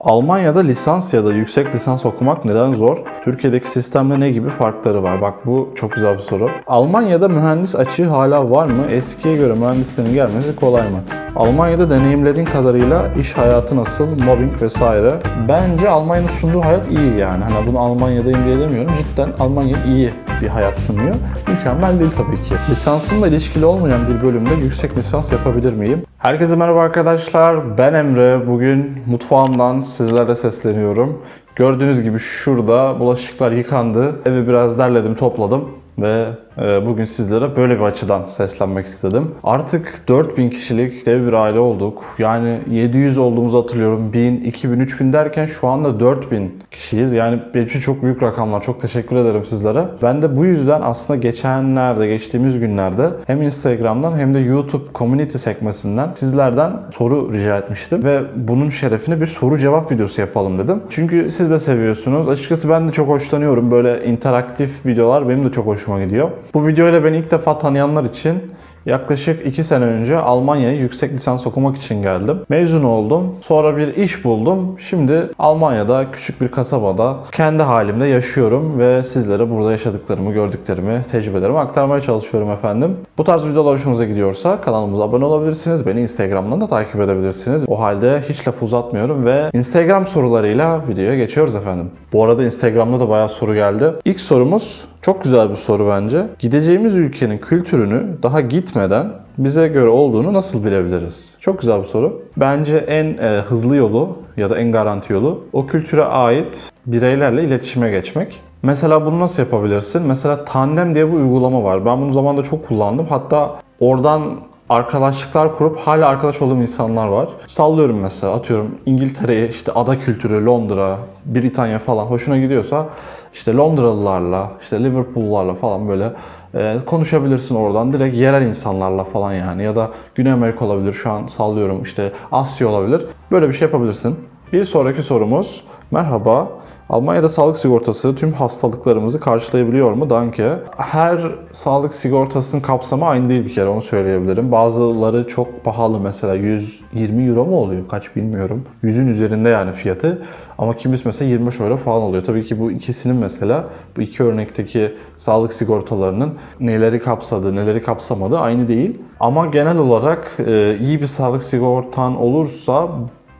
Almanya'da lisans ya da yüksek lisans okumak neden zor? Türkiye'deki sistemle ne gibi farkları var? Bak bu çok güzel bir soru. Almanya'da mühendis açığı hala var mı? Eskiye göre mühendislerin gelmesi kolay mı? Almanya'da deneyimlediğin kadarıyla iş hayatı nasıl, mobbing vesaire. Bence Almanya'nın sunduğu hayat iyi yani. Hani bunu Almanya'dayım diye demiyorum. Cidden Almanya iyi bir hayat sunuyor. Mükemmel değil tabii ki. Lisansımla ilişkili olmayan bir bölümde yüksek lisans yapabilir miyim? Herkese merhaba arkadaşlar. Ben Emre. Bugün mutfağımdan sizlere sesleniyorum. Gördüğünüz gibi şurada bulaşıklar yıkandı. Evi biraz derledim, topladım ve e, bugün sizlere böyle bir açıdan seslenmek istedim. Artık 4000 kişilik dev bir aile olduk. Yani 700 olduğumuzu hatırlıyorum. 1000, 2000, 3000 derken şu anda 4000 kişiyiz. Yani benim için çok büyük rakamlar. Çok teşekkür ederim sizlere. Ben de bu yüzden aslında geçenlerde, geçtiğimiz günlerde hem Instagram'dan hem de YouTube community sekmesinden sizlerden soru rica etmiştim. Ve bunun şerefine bir soru cevap videosu yapalım dedim. Çünkü siz de seviyorsunuz. Açıkçası ben de çok hoşlanıyorum. Böyle interaktif videolar benim de çok hoşuma gidiyor. Bu videoyla beni ilk defa tanıyanlar için yaklaşık 2 sene önce Almanya'ya yüksek lisans okumak için geldim. Mezun oldum. Sonra bir iş buldum. Şimdi Almanya'da küçük bir kasabada kendi halimde yaşıyorum ve sizlere burada yaşadıklarımı, gördüklerimi, tecrübelerimi aktarmaya çalışıyorum efendim. Bu tarz videolar hoşunuza gidiyorsa kanalımıza abone olabilirsiniz. Beni Instagram'dan da takip edebilirsiniz. O halde hiç laf uzatmıyorum ve Instagram sorularıyla videoya geçiyoruz efendim. Bu arada Instagram'da da bayağı soru geldi. İlk sorumuz çok güzel bir soru bence. Gideceğimiz ülkenin kültürünü daha gitmeden bize göre olduğunu nasıl bilebiliriz? Çok güzel bir soru. Bence en e, hızlı yolu ya da en garanti yolu o kültüre ait bireylerle iletişime geçmek. Mesela bunu nasıl yapabilirsin? Mesela Tandem diye bir uygulama var. Ben bunu zamanında çok kullandım. Hatta oradan arkadaşlıklar kurup hala arkadaş olduğum insanlar var. Sallıyorum mesela atıyorum İngiltere'ye işte ada kültürü, Londra, Britanya falan hoşuna gidiyorsa işte Londralılarla, işte Liverpool'larla falan böyle e, konuşabilirsin oradan. Direkt yerel insanlarla falan yani ya da Güney Amerika olabilir şu an sallıyorum işte Asya olabilir. Böyle bir şey yapabilirsin. Bir sonraki sorumuz. Merhaba. Almanya'da sağlık sigortası tüm hastalıklarımızı karşılayabiliyor mu? Danke. Her sağlık sigortasının kapsamı aynı değil bir kere onu söyleyebilirim. Bazıları çok pahalı mesela 120 euro mu oluyor? Kaç bilmiyorum. 100'ün üzerinde yani fiyatı. Ama kimisi mesela 25 euro falan oluyor. Tabii ki bu ikisinin mesela bu iki örnekteki sağlık sigortalarının neleri kapsadığı, neleri kapsamadığı aynı değil. Ama genel olarak e, iyi bir sağlık sigortan olursa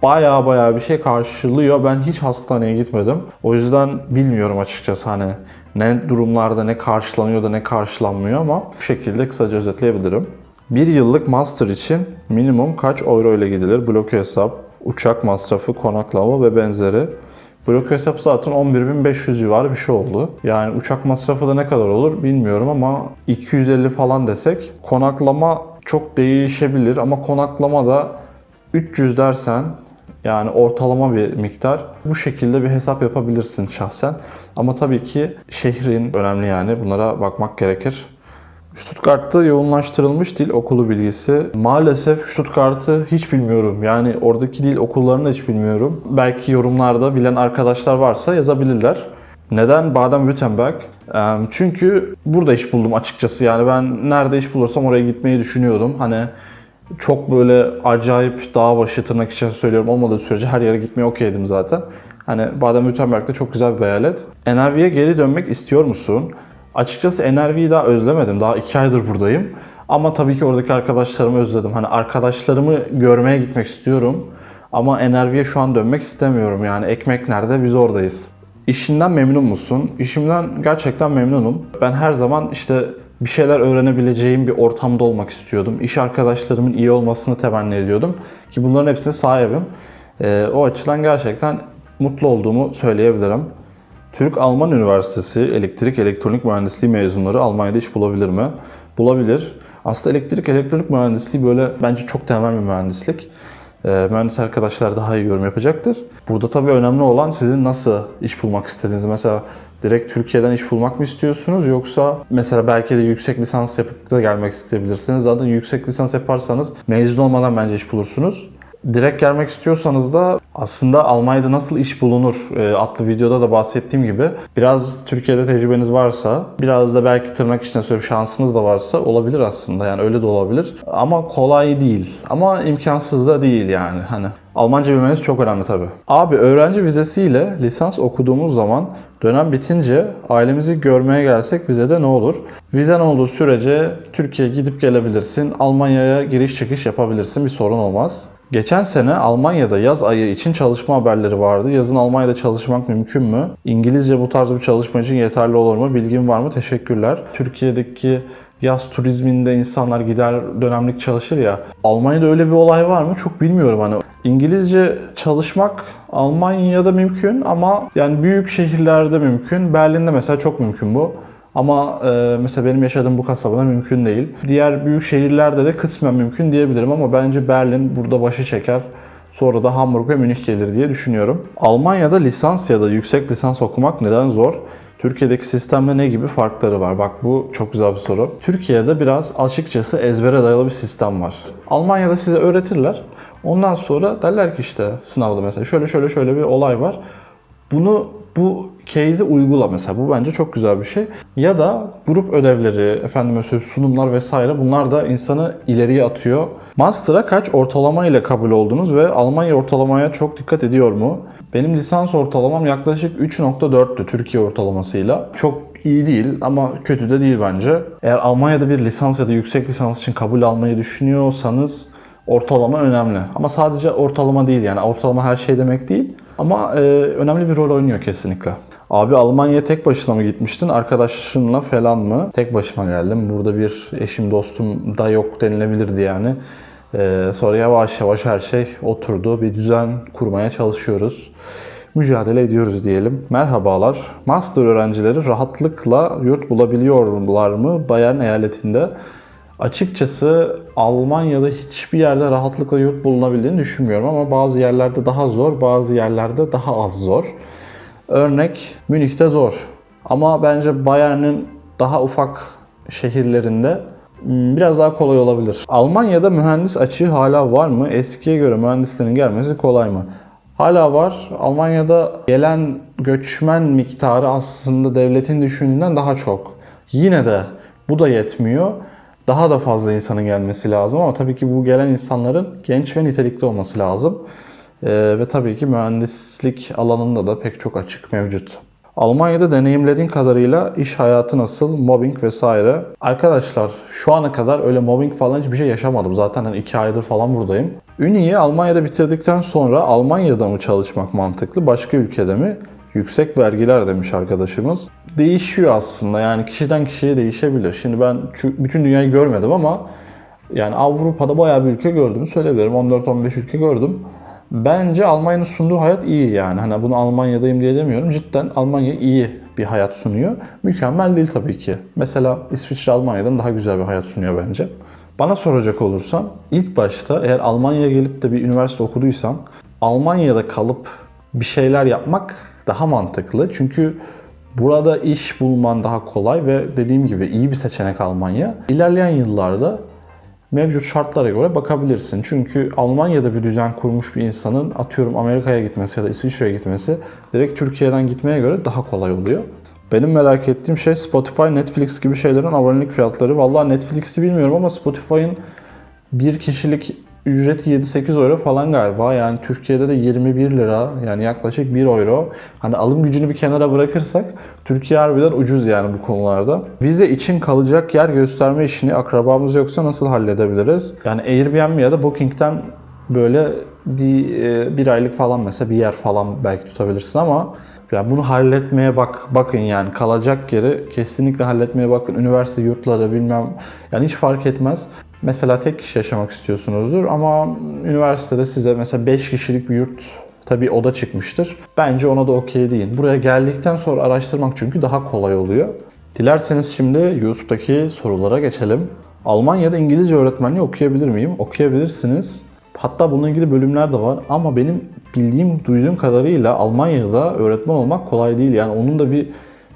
baya baya bir şey karşılıyor. Ben hiç hastaneye gitmedim. O yüzden bilmiyorum açıkçası hani ne durumlarda ne karşılanıyor da ne karşılanmıyor ama bu şekilde kısaca özetleyebilirim. Bir yıllık master için minimum kaç euro ile gidilir? Bloke hesap, uçak masrafı, konaklama ve benzeri. Bloke hesap zaten 11.500 civarı bir şey oldu. Yani uçak masrafı da ne kadar olur bilmiyorum ama 250 falan desek. Konaklama çok değişebilir ama konaklama da 300 dersen yani ortalama bir miktar. Bu şekilde bir hesap yapabilirsin şahsen. Ama tabii ki şehrin önemli yani. Bunlara bakmak gerekir. Stuttgart'ta yoğunlaştırılmış dil okulu bilgisi. Maalesef Stuttgart'ı hiç bilmiyorum. Yani oradaki dil okullarını hiç bilmiyorum. Belki yorumlarda bilen arkadaşlar varsa yazabilirler. Neden Baden-Württemberg? Çünkü burada iş buldum açıkçası. Yani ben nerede iş bulursam oraya gitmeyi düşünüyordum. Hani çok böyle acayip dağ başı tırnak için söylüyorum olmadığı sürece her yere gitmeye okeydim zaten. Hani Baden-Württemberg'de çok güzel bir eyalet. NRV'ye geri dönmek istiyor musun? Açıkçası NRV'yi daha özlemedim. Daha iki aydır buradayım. Ama tabii ki oradaki arkadaşlarımı özledim. Hani arkadaşlarımı görmeye gitmek istiyorum. Ama NRV'ye şu an dönmek istemiyorum. Yani ekmek nerede biz oradayız. İşinden memnun musun? İşimden gerçekten memnunum. Ben her zaman işte bir şeyler öğrenebileceğim bir ortamda olmak istiyordum. İş arkadaşlarımın iyi olmasını temenni ediyordum. Ki bunların hepsine sahibim. Ee, o açıdan gerçekten mutlu olduğumu söyleyebilirim. Türk-Alman Üniversitesi Elektrik Elektronik Mühendisliği mezunları Almanya'da iş bulabilir mi? Bulabilir. Aslında elektrik elektronik mühendisliği böyle bence çok temel bir mühendislik. Ee, mühendis arkadaşlar daha iyi yorum yapacaktır. Burada tabii önemli olan sizin nasıl iş bulmak istediğiniz. Mesela direkt Türkiye'den iş bulmak mı istiyorsunuz yoksa mesela belki de yüksek lisans yapıp da gelmek isteyebilirsiniz. Zaten yüksek lisans yaparsanız mezun olmadan bence iş bulursunuz. Direkt gelmek istiyorsanız da aslında Almanya'da nasıl iş bulunur e, adlı videoda da bahsettiğim gibi biraz Türkiye'de tecrübeniz varsa biraz da belki tırnak içinde söyleyip şansınız da varsa olabilir aslında yani öyle de olabilir. Ama kolay değil ama imkansız da değil yani hani. Almanca bilmeniz çok önemli tabii. Abi öğrenci vizesiyle lisans okuduğumuz zaman dönem bitince ailemizi görmeye gelsek vizede ne olur? Vizen olduğu sürece Türkiye'ye gidip gelebilirsin. Almanya'ya giriş çıkış yapabilirsin. Bir sorun olmaz. Geçen sene Almanya'da yaz ayı için çalışma haberleri vardı. Yazın Almanya'da çalışmak mümkün mü? İngilizce bu tarz bir çalışma için yeterli olur mu? Bilgin var mı? Teşekkürler. Türkiye'deki yaz turizminde insanlar gider dönemlik çalışır ya. Almanya'da öyle bir olay var mı? Çok bilmiyorum hani. İngilizce çalışmak Almanya'da mümkün ama yani büyük şehirlerde mümkün. Berlin'de mesela çok mümkün bu. Ama e, mesela benim yaşadığım bu kasabada mümkün değil. Diğer büyük şehirlerde de kısmen mümkün diyebilirim ama bence Berlin burada başı çeker. Sonra da Hamburg ve Münih gelir diye düşünüyorum. Almanya'da lisans ya da yüksek lisans okumak neden zor? Türkiye'deki sistemde ne gibi farkları var? Bak bu çok güzel bir soru. Türkiye'de biraz açıkçası ezbere dayalı bir sistem var. Almanya'da size öğretirler. Ondan sonra derler ki işte sınavda mesela şöyle şöyle şöyle bir olay var. Bunu bu case'i uygula mesela. Bu bence çok güzel bir şey. Ya da grup ödevleri, efendim söyleyeyim sunumlar vesaire bunlar da insanı ileriye atıyor. Master'a kaç ortalama ile kabul oldunuz ve Almanya ortalamaya çok dikkat ediyor mu? Benim lisans ortalamam yaklaşık 3.4'tü Türkiye ortalamasıyla. Çok iyi değil ama kötü de değil bence. Eğer Almanya'da bir lisans ya da yüksek lisans için kabul almayı düşünüyorsanız ortalama önemli. Ama sadece ortalama değil yani ortalama her şey demek değil. Ama e, önemli bir rol oynuyor kesinlikle. Abi Almanya'ya tek başına mı gitmiştin? Arkadaşınla falan mı? Tek başıma geldim. Burada bir eşim dostum da yok denilebilirdi yani. E, sonra yavaş yavaş her şey oturdu. Bir düzen kurmaya çalışıyoruz. Mücadele ediyoruz diyelim. Merhabalar. Master öğrencileri rahatlıkla yurt bulabiliyorlar mı Bayern eyaletinde? Açıkçası Almanya'da hiçbir yerde rahatlıkla yurt bulunabildiğini düşünmüyorum ama bazı yerlerde daha zor, bazı yerlerde daha az zor. Örnek Münih'te zor. Ama bence Bayern'in daha ufak şehirlerinde hmm, biraz daha kolay olabilir. Almanya'da mühendis açığı hala var mı? Eskiye göre mühendislerin gelmesi kolay mı? Hala var. Almanya'da gelen göçmen miktarı aslında devletin düşündüğünden daha çok. Yine de bu da yetmiyor daha da fazla insanın gelmesi lazım ama tabii ki bu gelen insanların genç ve nitelikli olması lazım. Ee, ve tabii ki mühendislik alanında da pek çok açık mevcut. Almanya'da deneyimlediğin kadarıyla iş hayatı nasıl, mobbing vesaire. Arkadaşlar şu ana kadar öyle mobbing falan hiçbir şey yaşamadım. Zaten hani iki aydır falan buradayım. Üni'yi Almanya'da bitirdikten sonra Almanya'da mı çalışmak mantıklı, başka ülkede mi? Yüksek vergiler demiş arkadaşımız. Değişiyor aslında yani kişiden kişiye değişebilir. Şimdi ben bütün dünyayı görmedim ama yani Avrupa'da bayağı bir ülke gördüm söyleyebilirim. 14-15 ülke gördüm. Bence Almanya'nın sunduğu hayat iyi yani. Hani bunu Almanya'dayım diye demiyorum. Cidden Almanya iyi bir hayat sunuyor. Mükemmel değil tabii ki. Mesela İsviçre Almanya'dan daha güzel bir hayat sunuyor bence. Bana soracak olursam ilk başta eğer Almanya'ya gelip de bir üniversite okuduysam Almanya'da kalıp bir şeyler yapmak daha mantıklı. Çünkü burada iş bulman daha kolay ve dediğim gibi iyi bir seçenek Almanya. İlerleyen yıllarda mevcut şartlara göre bakabilirsin. Çünkü Almanya'da bir düzen kurmuş bir insanın atıyorum Amerika'ya gitmesi ya da İsviçre'ye gitmesi direkt Türkiye'den gitmeye göre daha kolay oluyor. Benim merak ettiğim şey Spotify, Netflix gibi şeylerin abonelik fiyatları. Vallahi Netflix'i bilmiyorum ama Spotify'ın bir kişilik ücreti 7-8 euro falan galiba. Yani Türkiye'de de 21 lira yani yaklaşık 1 euro. Hani alım gücünü bir kenara bırakırsak Türkiye harbiden ucuz yani bu konularda. Vize için kalacak yer gösterme işini akrabamız yoksa nasıl halledebiliriz? Yani Airbnb ya da Booking'den böyle bir, e, bir aylık falan mesela bir yer falan belki tutabilirsin ama yani bunu halletmeye bak bakın yani kalacak yeri kesinlikle halletmeye bakın. Üniversite yurtları bilmem yani hiç fark etmez. Mesela tek kişi yaşamak istiyorsunuzdur ama üniversitede size mesela 5 kişilik bir yurt tabi oda çıkmıştır. Bence ona da okey deyin. Buraya geldikten sonra araştırmak çünkü daha kolay oluyor. Dilerseniz şimdi YouTube'daki sorulara geçelim. Almanya'da İngilizce öğretmenliği okuyabilir miyim? Okuyabilirsiniz. Hatta bununla ilgili bölümler de var ama benim bildiğim, duyduğum kadarıyla Almanya'da öğretmen olmak kolay değil. Yani onun da bir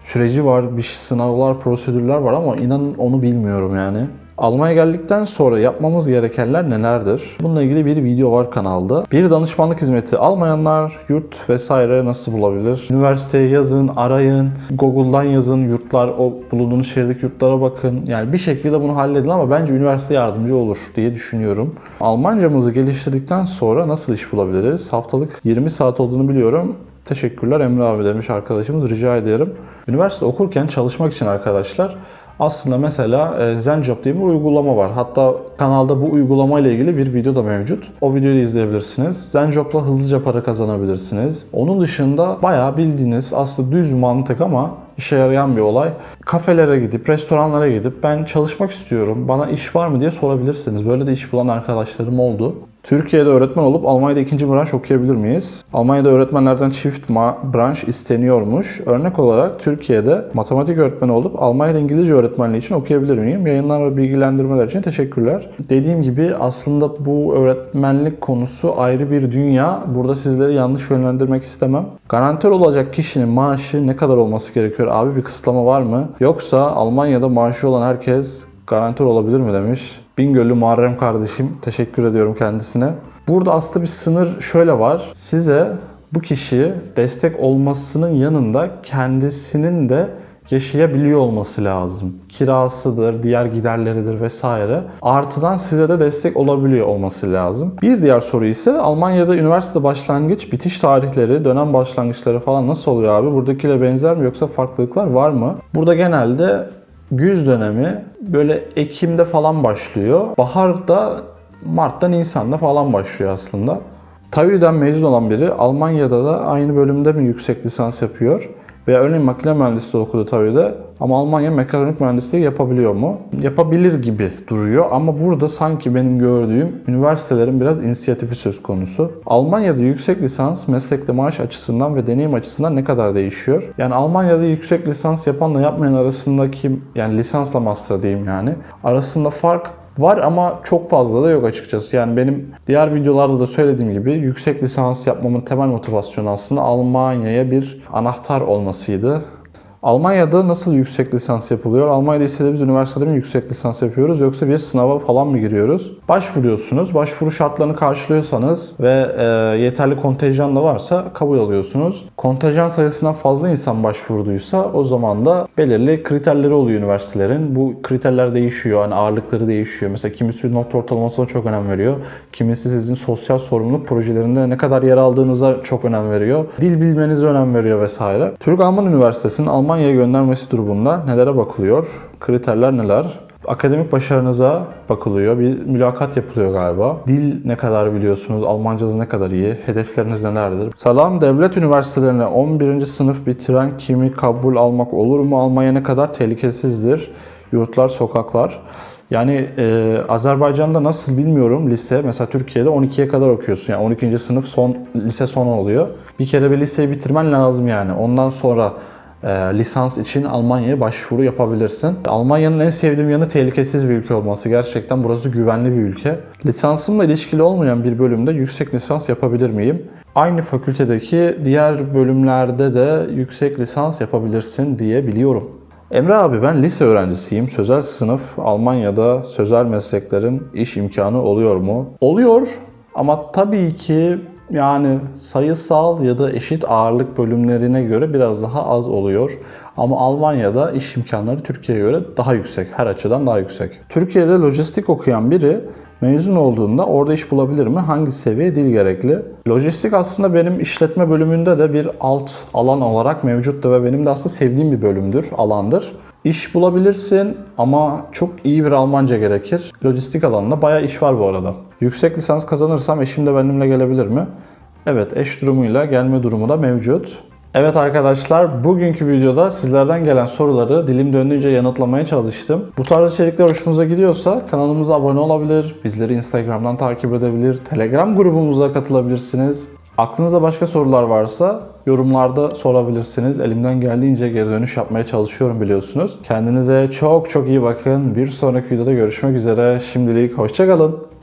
süreci var, bir sınavlar, prosedürler var ama inanın onu bilmiyorum yani. Almanya geldikten sonra yapmamız gerekenler nelerdir? Bununla ilgili bir video var kanalda. Bir danışmanlık hizmeti almayanlar yurt vesaire nasıl bulabilir? Üniversiteye yazın, arayın, Google'dan yazın, yurtlar, o bulunduğunuz şehirdeki yurtlara bakın. Yani bir şekilde bunu halledin ama bence üniversite yardımcı olur diye düşünüyorum. Almancamızı geliştirdikten sonra nasıl iş bulabiliriz? Haftalık 20 saat olduğunu biliyorum. Teşekkürler Emre abi demiş arkadaşımız. Rica ederim. Üniversite okurken çalışmak için arkadaşlar aslında mesela e, ZenJob diye bir uygulama var. Hatta kanalda bu uygulama ile ilgili bir video da mevcut. O videoyu da izleyebilirsiniz. ZenJob'la hızlıca para kazanabilirsiniz. Onun dışında bayağı bildiğiniz aslında düz mantık ama işe yarayan bir olay. Kafelere gidip, restoranlara gidip ben çalışmak istiyorum, bana iş var mı diye sorabilirsiniz. Böyle de iş bulan arkadaşlarım oldu. Türkiye'de öğretmen olup Almanya'da ikinci branş okuyabilir miyiz? Almanya'da öğretmenlerden çift branş isteniyormuş. Örnek olarak Türkiye'de matematik öğretmeni olup Almanya'da İngilizce öğretmenliği için okuyabilir miyim? Yayınlar ve bilgilendirmeler için teşekkürler. Dediğim gibi aslında bu öğretmenlik konusu ayrı bir dünya. Burada sizleri yanlış yönlendirmek istemem. Garantör olacak kişinin maaşı ne kadar olması gerekiyor? Abi bir kısıtlama var mı? Yoksa Almanya'da maaşı olan herkes garantör olabilir mi demiş. Bingöl'lü Muharrem kardeşim teşekkür ediyorum kendisine. Burada aslında bir sınır şöyle var. Size bu kişi destek olmasının yanında kendisinin de yaşayabiliyor olması lazım. Kirasıdır, diğer giderleridir vesaire. Artıdan size de destek olabiliyor olması lazım. Bir diğer soru ise Almanya'da üniversite başlangıç, bitiş tarihleri, dönem başlangıçları falan nasıl oluyor abi? Buradakiyle benzer mi yoksa farklılıklar var mı? Burada genelde güz dönemi böyle Ekim'de falan başlıyor. Baharda Mart'ta Nisan'da falan başlıyor aslında. TAÜ'den mezun olan biri Almanya'da da aynı bölümde mi yüksek lisans yapıyor? Veya örneğin makine mühendisliği okudu TAÜ'de ama Almanya mekatronik mühendisliği yapabiliyor mu? Yapabilir gibi duruyor ama burada sanki benim gördüğüm üniversitelerin biraz inisiyatifi söz konusu. Almanya'da yüksek lisans meslekte maaş açısından ve deneyim açısından ne kadar değişiyor? Yani Almanya'da yüksek lisans yapanla yapmayan arasındaki yani lisansla master diyeyim yani arasında fark Var ama çok fazla da yok açıkçası. Yani benim diğer videolarda da söylediğim gibi yüksek lisans yapmamın temel motivasyonu aslında Almanya'ya bir anahtar olmasıydı. Almanya'da nasıl yüksek lisans yapılıyor? Almanya'da istediğimiz üniversitede mi yüksek lisans yapıyoruz yoksa bir sınava falan mı giriyoruz? Başvuruyorsunuz. Başvuru şartlarını karşılıyorsanız ve e, yeterli kontenjan da varsa kabul alıyorsunuz. Kontenjan sayısından fazla insan başvurduysa o zaman da belirli kriterleri oluyor üniversitelerin. Bu kriterler değişiyor. Hani ağırlıkları değişiyor. Mesela kimisi not ortalamasına çok önem veriyor. Kimisi sizin sosyal sorumluluk projelerinde ne kadar yer aldığınıza çok önem veriyor. Dil bilmenize önem veriyor vesaire. Türk Alman Üniversitesi'nin Almanya'ya göndermesi durumunda nelere bakılıyor? Kriterler neler? Akademik başarınıza bakılıyor. Bir mülakat yapılıyor galiba. Dil ne kadar biliyorsunuz? Almancanız ne kadar iyi? Hedefleriniz nelerdir? Salam devlet üniversitelerine 11. sınıf bitiren kimi kabul almak olur mu? Almanya ne kadar tehlikesizdir? Yurtlar, sokaklar. Yani e, Azerbaycan'da nasıl bilmiyorum lise. Mesela Türkiye'de 12'ye kadar okuyorsun. Yani 12. sınıf son lise son oluyor. Bir kere bir liseyi bitirmen lazım yani. Ondan sonra e, lisans için Almanya'ya başvuru yapabilirsin. Almanya'nın en sevdiğim yanı tehlikesiz bir ülke olması. Gerçekten burası güvenli bir ülke. Lisansımla ilişkili olmayan bir bölümde yüksek lisans yapabilir miyim? Aynı fakültedeki diğer bölümlerde de yüksek lisans yapabilirsin diye biliyorum. Emre abi ben lise öğrencisiyim. Sözel sınıf Almanya'da sözel mesleklerin iş imkanı oluyor mu? Oluyor ama tabii ki yani sayısal ya da eşit ağırlık bölümlerine göre biraz daha az oluyor. Ama Almanya'da iş imkanları Türkiye'ye göre daha yüksek. Her açıdan daha yüksek. Türkiye'de lojistik okuyan biri mezun olduğunda orada iş bulabilir mi? Hangi seviye dil gerekli? Lojistik aslında benim işletme bölümünde de bir alt alan olarak mevcuttu ve benim de aslında sevdiğim bir bölümdür, alandır. İş bulabilirsin ama çok iyi bir Almanca gerekir. Lojistik alanında bayağı iş var bu arada. Yüksek lisans kazanırsam eşim de benimle gelebilir mi? Evet, eş durumuyla gelme durumu da mevcut. Evet arkadaşlar, bugünkü videoda sizlerden gelen soruları dilim döndüğünce yanıtlamaya çalıştım. Bu tarz içerikler hoşunuza gidiyorsa kanalımıza abone olabilir, bizleri Instagram'dan takip edebilir, Telegram grubumuza katılabilirsiniz. Aklınızda başka sorular varsa yorumlarda sorabilirsiniz. Elimden geldiğince geri dönüş yapmaya çalışıyorum biliyorsunuz. Kendinize çok çok iyi bakın. Bir sonraki videoda görüşmek üzere. Şimdilik hoşçakalın.